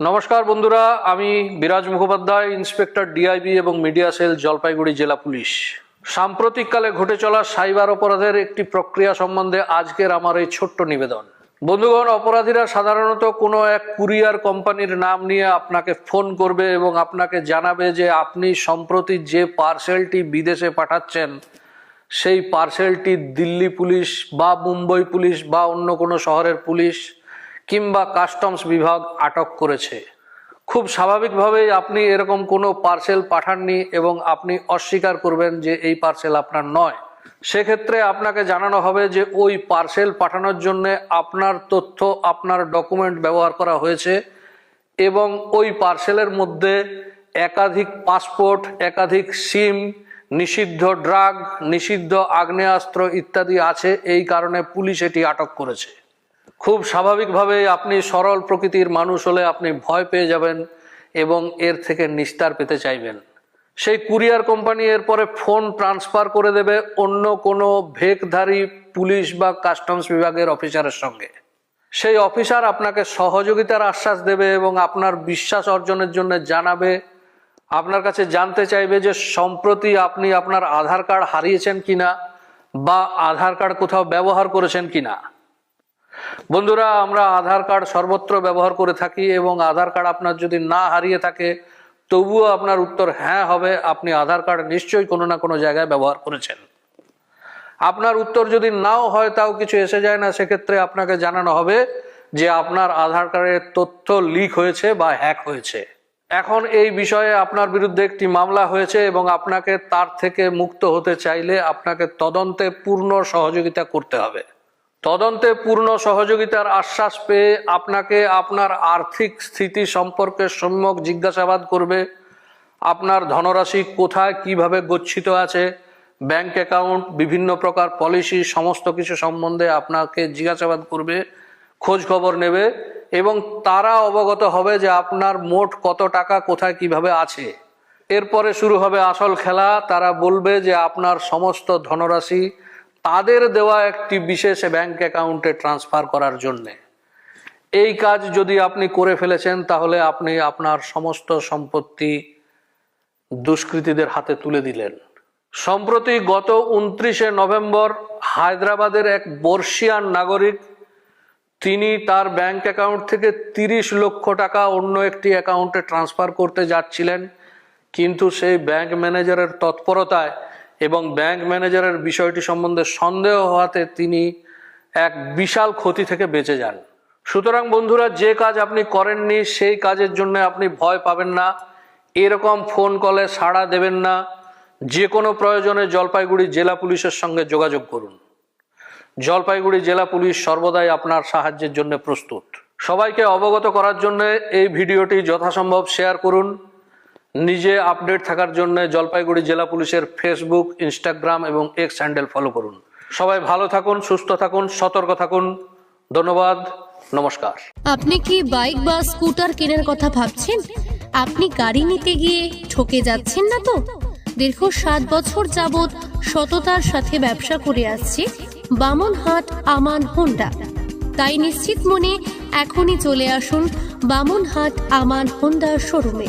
নমস্কার বন্ধুরা, আমি বিরাজ মুখোপাধ্যায়, ইন্সপেক্টর ডিআইবি এবং মিডিয়া সেল, জলপাইগুড়ি জেলা পুলিশ। সাম্প্রতিককালে ঘটে চলা সাইবার অপরাধের একটি প্রক্রিয়া সম্বন্ধে আজকের আমার এই ছোট্ট নিবেদন। বন্ধুগণ, অপরাধীরা সাধারণত কোনো এক কুরিয়ার কোম্পানির নাম নিয়ে আপনাকে ফোন করবে এবং আপনাকে জানাবে যে আপনি সম্প্রতি যে পার্সেলটি বিদেশে পাঠাচ্ছেন, সেই পার্সেলটি দিল্লি পুলিশ বা মুম্বই পুলিশ বা অন্য কোনো শহরের পুলিশ কিংবা কাস্টমস বিভাগ আটক করেছে। খুব স্বাভাবিকভাবেই আপনি এরকম কোনো পার্সেল পাঠাননি এবং আপনি অস্বীকার করবেন যে এই পার্সেল আপনার নয়। সেক্ষেত্রে আপনাকে জানানো হবে যে ওই পার্সেল পাঠানোর জন্য আপনার তথ্য, আপনার ডকুমেন্ট ব্যবহার করা হয়েছে এবং ওই পার্সেলের মধ্যে একাধিক পাসপোর্ট একাধিক সিম নিষিদ্ধ ড্রাগ নিষিদ্ধ আগ্নেয়াস্ত্র ইত্যাদি আছে। এই কারণে পুলিশ এটি আটক করেছে। খুব স্বাভাবিকভাবে আপনি সরল প্রকৃতির মানুষ হলে আপনি ভয় পেয়ে যাবেন এবং এর থেকে নিস্তার পেতে চাইবেন। সেই কুরিয়ার কোম্পানি এরপরে ফোন ট্রান্সফার করে দেবে অন্য কোনো ভেকধারী পুলিশ বা কাস্টমস বিভাগের অফিসারের সঙ্গে। সেই অফিসার আপনাকে সহযোগিতার আশ্বাস দেবে এবং আপনার বিশ্বাস অর্জনের জন্য জানাবে। আপনার কাছে জানতে চাইবে যে সম্প্রতি আপনি আপনার আধার কার্ড হারিয়েছেন কিনা বা আধার কার্ড কোথাও ব্যবহার করেছেন কিনা। বন্ধুরা, আমরা আধার কার্ড সর্বত্র ব্যবহার করে থাকি এবং আধার কার্ড আপনার যদি না হারিয়ে থাকে, তবুও আপনার উত্তর হ্যাঁ হবে। আপনি আধার কার্ড নিশ্চয়ই কোনো না কোনো জায়গায় ব্যবহার করেছেন। আপনার উত্তর যদি নাও হয়, তাও কিছু এসে যায় না। সেক্ষেত্রে আপনাকে জানানো হবে যে আপনার আধার কার্ডের তথ্য লিক হয়েছে বা হ্যাক হয়েছে। এখন এই বিষয়ে আপনার বিরুদ্ধে একটি মামলা হয়েছে এবং আপনাকে তার থেকে মুক্ত হতে চাইলে আপনাকে তদন্তে পূর্ণ সহযোগিতা করতে হবে। তদন্তে পূর্ণ সহযোগিতার আশ্বাস পেয়ে আপনাকে আপনার আর্থিক স্থিতি সম্পর্কে সম্যক জিজ্ঞাসাবাদ করবে। আপনার ধনরাশি কোথায়, কীভাবে গচ্ছিত আছে, ব্যাংক অ্যাকাউন্ট, বিভিন্ন প্রকার পলিসি, সমস্ত কিছু সম্বন্ধে আপনাকে জিজ্ঞাসাবাদ করবে, খোঁজ খবর নেবে এবং তারা অবগত হবে যে আপনার মোট কত টাকা, কোথায়, কীভাবে আছে। এরপরে শুরু হবে আসল খেলা। তারা বলবে যে আপনার সমস্ত ধনরাশি তাদের দেওয়া একটি বিশেষ ব্যাংক অ্যাকাউন্টে ট্রান্সফার করার জন্যে। এই কাজ যদি আপনি করে ফেলেছেন, তাহলে আপনি আপনার সমস্ত সম্পত্তি দুষ্কৃতীদের হাতে তুলে দিলেন। সম্প্রতি গত উনত্রিশে নভেম্বর হায়দ্রাবাদের এক বর্ষিয়ান নাগরিক, তিনি তার ব্যাংক অ্যাকাউন্ট থেকে তিরিশ লক্ষ টাকা অন্য একটি অ্যাকাউন্টে ট্রান্সফার করতে যাচ্ছিলেন। কিন্তু সেই ব্যাংক ম্যানেজারের তৎপরতায় এবং ব্যাংক ম্যানেজারের বিষয়টি সম্বন্ধে সন্দেহ হওয়াতে তিনি এক বিশাল ক্ষতি থেকে বেঁচে যান। সুতরাং বন্ধুরা, যে কাজ আপনি করেননি, সেই কাজের জন্য আপনি ভয় পাবেন না। এরকম ফোন কলে সাড়া দেবেন না। যে কোনো প্রয়োজনে জলপাইগুড়ি জেলা পুলিশের সঙ্গে যোগাযোগ করুন। জলপাইগুড়ি জেলা পুলিশ সর্বদাই আপনার সাহায্যের জন্য প্রস্তুত। সবাইকে অবগত করার জন্য এই ভিডিওটি যথাসম্ভব শেয়ার করুন। নিজে আপডেট থাকার জন্য জলপাইগুড়ি জেলা পুলিশের ফেসবুক ইনস্টাগ্রাম এবং এক্স হ্যান্ডেল ফলো করুন। সবাই ভালো থাকুন, সুস্থ থাকুন, সতর্ক থাকুন। ধন্যবাদ, নমস্কার। আপনি কি বাইক বা স্কুটার কেনার কথা ভাবছেন? আপনি গাড়ি নিতে গিয়ে ঠকে যাচ্ছেন না তো? দীর্ঘ সাত বছর যাবৎ সততার সাথে ব্যবসা করে আসছে বামনহাট আমান হোন্ডা তাই নিশ্চিত মনে এখনই চলে আসুন বামনহাট আমান হোন্ডা শোরুমে